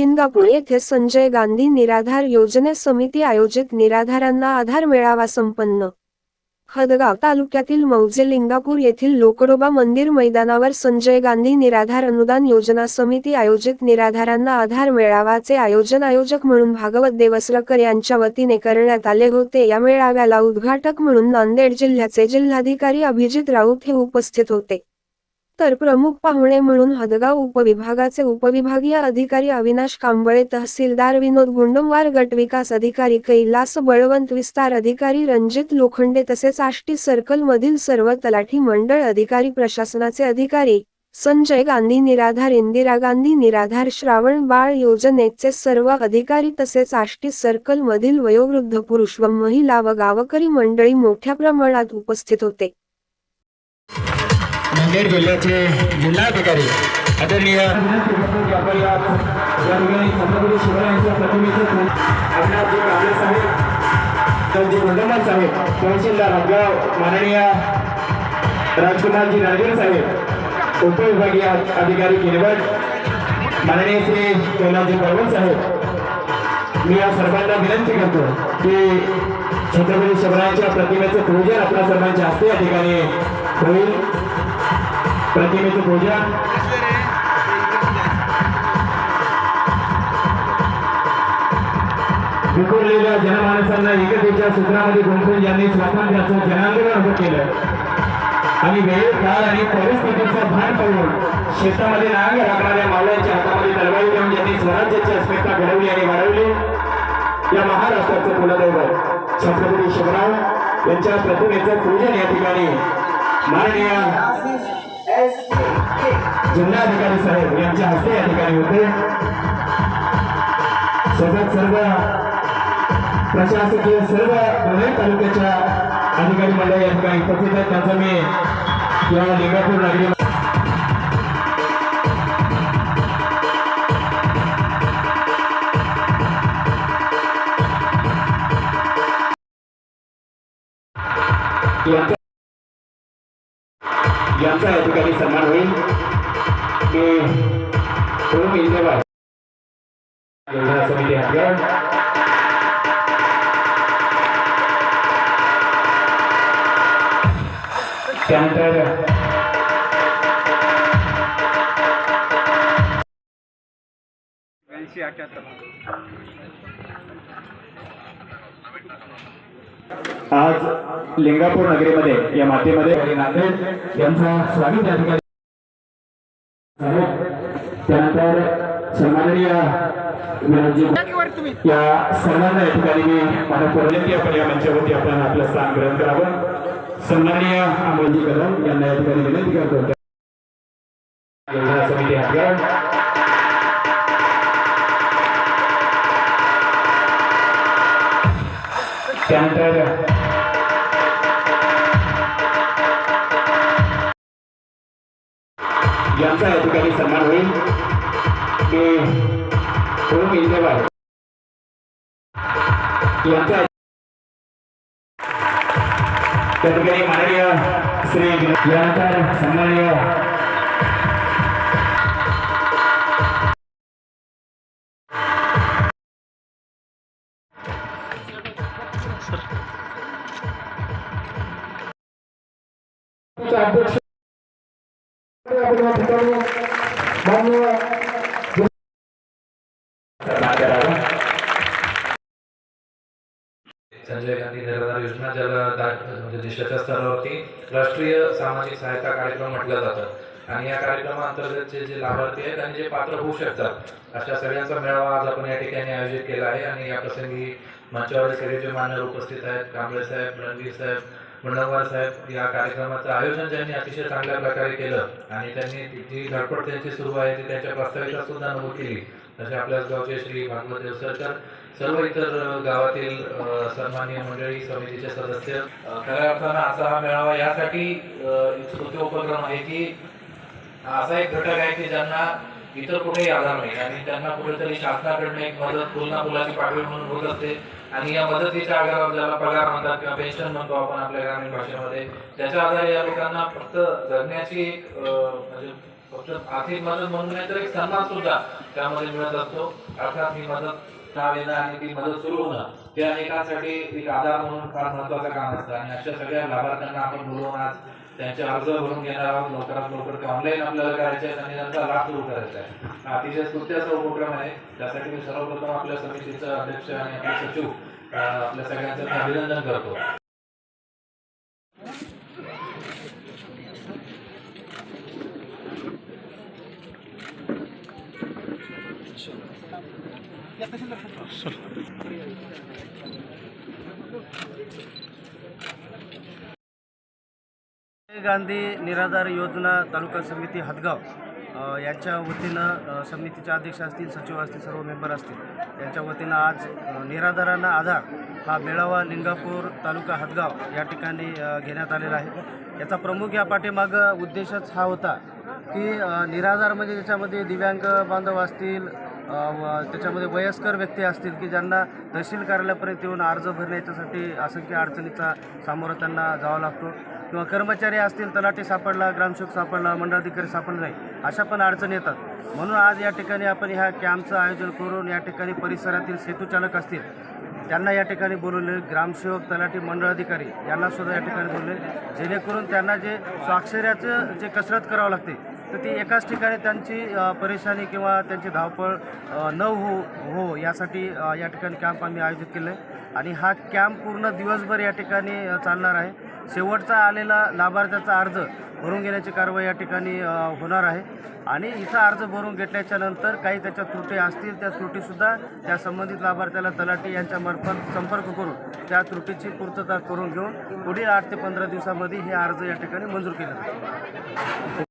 लिंगापूर येथे संजय गांधी निराधार योजने समिती आयोजित निराधारांना आधार मेळावा संपन्न. हदगाव तालुक्यातील मौजे लिंगापूर येथील लोकडोबा मंदिर मैदानावर संजय गांधी निराधार अनुदान योजना समिती आयोजित निराधारांना आधार मेळावाचे आयोजन आयोजक म्हणून भागवत देवसरकर यांच्या वतीने करण्यात आले होते. या मेळाव्याला उद्घाटक म्हणून नांदेड जिल्ह्याचे जिल्हाधिकारी अभिजित राऊत हे उपस्थित होते. तर प्रमुख पाहुणे म्हणून हदगाव उपविभागाचे उपविभागीय अधिकारी अविनाश कांबळे तहसीलदार विनोद गुंडमवार गटविकास अधिकारी कैलास बळवंत विस्तार अधिकारी रणजित लोखंडे तसेच आष्टी सर्कल मधील सर्व तलाठी मंडळ अधिकारी प्रशासनाचे अधिकारी संजय गांधी निराधार इंदिरा गांधी निराधार श्रावण बाळ योजनेचे सर्व अधिकारी तसेच आष्टी सर्कल मधील वयोवृद्ध पुरुष व महिला व गावकरी मंडळी मोठ्या प्रमाणात उपस्थित होते. नांदेड जिल्ह्याचे जिल्हाधिकारी आदरणीय विनंती की आपण या ठिकाणी छत्रपती शिवरायांच्या प्रतिमेचे अविनाशजी कांबळे साहेब त्यांचे गुंडमान साहेब तहसीलदार हदगाव माननीय राजकुमारजी नारगेल साहेब उपविभागीय अधिकारी किनवट माननीय श्री कैलासजी बळवंत साहेब मी या सर्वांना विनंती करतो की छत्रपती शिवरायांच्या प्रतिमेचं पूजन आपल्या सर्वांच्या हस्ते या ठिकाणी होईल प्रतिमेचं पूजन विखुरलेल्या जनमानसांना एकतेच्या सूत्रामध्ये गुंतवून यांनी स्वातंत्र्याचं जनांदोलन उभं केलं. आणि वेळ काळ आणि परिस्थितीचं भान पडून शेतामध्ये नांग राखणाऱ्या मावळ्यांच्या हातामध्ये तलवारी देऊन ज्यांनी स्वराज्याची अस्मिता घडवली आणि वाढवली या महाराष्ट्राचं कुलदैवत छत्रपती शिवराव यांच्या प्रतिमेचं पूजन या ठिकाणी माननीय जिल्हाधिकारी साहेब यांच्या हस्ते या ठिकाणी होते. सोबत सर्व प्रशासकीय सर्व दोन्ही तालुक्याच्या अधिकारी मंडळ या ठिकाणी उपस्थित आहेत. त्यांचं मी या लिंगापूर नगरी यांचा ओम योजना समिती हदगाव त्यानंतर आज लिंगापूर नगरीमध्ये या मातेमध्ये नांदेड यांचं स्वागत या ठिकाणी. त्यानंतर सन्माननीय विनोदजी या सर्वांना या ठिकाणी मी मला विनंती आपण या मंचावरती आपण आपलं स्थान ग्रहण करावं सन्माननीय अमोलजी कदम यांना या ठिकाणी विनंती करतो योजना समिती हदगाव त्यानंतर यांचा या ठिकाणी सन्मान होईल की ओम इंद्रवार यांचा त्या ठिकाणी माननीय श्री यानंतर सन्माननीय अध्यक्ष संजय गांधी निराधार योजना ज्याला म्हणजे देशाच्या स्तरावरती राष्ट्रीय सामाजिक सहायता कार्यक्रम म्हटलं जातं. आणि या कार्यक्रमाअंतर्गतचे जे लाभार्थी आहेत आणि जे पात्र होऊ शकतात अशा सगळ्यांचा मेळावा आज आपण या ठिकाणी आयोजित केला आहे. आणि या प्रसंगी मंचावर सगळे जे मान्यवर उपस्थित आहेत कांबळे साहेब रणवीर साहेब मुंडंवार साहेब या कार्यक्रमाचं आयोजन ज्यांनी अतिशय चांगल्या प्रकारे केलं आणि त्यांनी जी धडपड त्यांची सुरू आहे ती त्यांच्या प्रास्ताविकात सुद्धा नमूद केली. तसे आपल्याच गावचे श्री भागवत देवसरकर सर्व इतर गावातील अ, सन्माननीय मंडळी समितीचे सदस्य खऱ्या अर्थानं असा हा मेळावा यासाठी अ, उपक्रम आहे की असा एक घटक आहे की ज्यांना इतर कुठेही आधार नाही आणि त्यांना कुठेतरी शासनाकडनं एक मदत फुलना पुलाची पाठवी म्हणून होत असते. आणि या मदतीच्या आधारावर ज्याला पगार म्हणतात किंवा पेन्शन म्हणतो आपण आपल्या ग्रामीण भाषेमध्ये त्याच्या आधारे या लोकांना फक्त जगण्याची एक म्हणजे फक्त आर्थिक मदत म्हणून नाही तर एक सन्मान सुद्धा त्यामध्ये मिळत असतो. अर्थात ही मदत येणं आणि ती मदत सुरू होणं ते अनेकांसाठी एक आधार म्हणून फार महत्वाचं काम असतं. आणि अशा सगळ्या लाभार्थ्यांना आपण बोलवून आज त्यांचे अर्ज भरून घेणार आहोत. लवकरात लवकर ते ऑनलाईन आपल्याला करायचे आहेत आणि त्यांचा लाभ सुरू करायचा आहे हा अतिशय स्तुत्याचा उपक्रम आहे. त्यासाठी मी सर्वप्रथम आपल्या समितीचा अध्यक्ष आणि आपले सचिव आपल्या सगळ्यांचं अभिनंदन करतो गांधी निराधार योजना तालुका समिती हदगाव. याच्या वतीनं समितीचे अध्यक्ष असतील सचिव असतील सर्व मेंबर असतील यांच्या वतीनं आज निराधारांना आधार हा मेळावा लिंगापूर तालुका हदगाव या ठिकाणी घेण्यात आलेला आहे. याचा प्रमुख या पाठीमागं उद्देशच हा होता की निराधार म्हणजे ज्याच्यामध्ये दिव्यांग बांधव असतील त्याच्यामध्ये वयस्कर व्यक्ती असतील की ज्यांना तहसील कार्यालयापर्यंत येऊन अर्ज भरण्याच्यासाठी असंख्य अडचणीचा सामोरं त्यांना जावा लागतो. किंवा कर्मचारी असतील तलाठी सापडला ग्रामसेवक सापडला मंडळाधिकारी सापडला नाही अशा पण अडचणी येतात. म्हणून आज या ठिकाणी आपण ह्या कॅम्पचं आयोजन करून या ठिकाणी परिसरातील सेतूचालक असतील त्यांना या ठिकाणी बोलवले. ग्रामसेवक तलाठी मंडळ अधिकारी या ठिकाणी बोलले जेणेकरून त्यांना जे स्वाक्षऱ्याचं जे कसरत करावं लागते तर ती एकाच ठिकाणी त्यांची परेशानी किंवा त्यांची धावपळ न हो हो यासाठी या ठिकाणी कॅम्प आम्ही आयोजित केलं आहे आणि हा कॅम्प पूर्ण दिवसभर या ठिकाणी चालणार आहे. शेवटचा आलेला लाभार्थ्याचा अर्ज भरून घेण्याची कारवाई या ठिकाणी होणार आहे. आणि इथं अर्ज भरून घेतल्याच्या नंतर काही त्याच्या त्रुटी असतील त्या त्रुटीसुद्धा त्या संबंधित लाभार्थ्याला तलाठी यांच्यामार्फत संपर्क करून त्या त्रुटीची पूर्तता करून घेऊन पुढील आठ ते पंधरा दिवसामध्ये हे अर्ज या ठिकाणी मंजूर केले